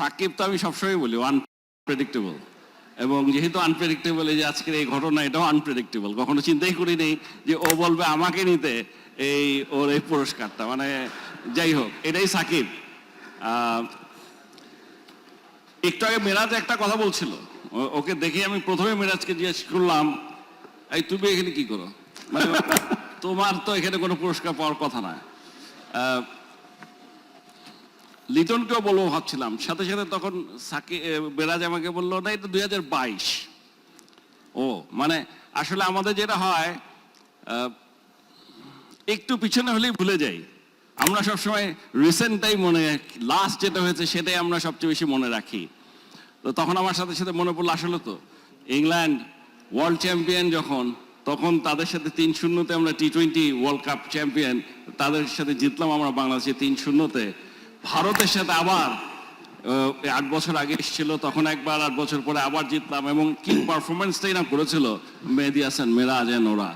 সাকিব তো আমি সবসময় বলি আনপ্রেডিক্টেবল এবং যেহেতু আনপ্রেডিক্টেবল এই যে আজকের এই ঘটনা, এটাও আনপ্রেডিক্টেবল কখনো চিন্তাই করি নেই যে ও বলবে আমাকে নিতে এই ওর এই পুরস্কারটা। মানে যাই হোক, এটাই সাকিব। একটু আগে মেরাজ একটা কথা বলছিল। ওকে দেখে আমি প্রথমে মেরাজকে জিজ্ঞেস করলাম, এই, তুমি এখানে কি করো? মানে তোমার তো এখানে কোনো পুরস্কার পাওয়ার কথা না। লিটনকেও বলব ভাবছিলাম। সাথে সাথে তখন সাকি বেরাজ আমাকে বলল, না, এটা দুই হাজার বাইশ। ও মানে আসলে আমাদের যেটা হয় একটু পিছনে হলেই ভুলে যাই। আমরা সবসময় রিসেন্টটাই মনে রাখি লাস্ট যেটা হয়েছে সেটাই আমরা সবচেয়ে বেশি মনে রাখি। তো তখন আমার সাথে সাথে মনে পড়ল আসলে তো, ইংল্যান্ড ওয়ার্ল্ড চ্যাম্পিয়ন যখন, তখন তাদের সাথে তিন শূন্যতে আমরা T twenty world cup champion তাদের সাথে জিতলাম আমরা বাংলাদেশে তিন শূন্যতে। ভারতের সাথে আবার আট বছর আগে এসেছিল, তখন একবার আট বছর পরে আবার জিতলাম এবং কি পারফরমেন্সটাই না করেছিল, মেহেদি হাসান, মেরাজ এন্ড ওরা।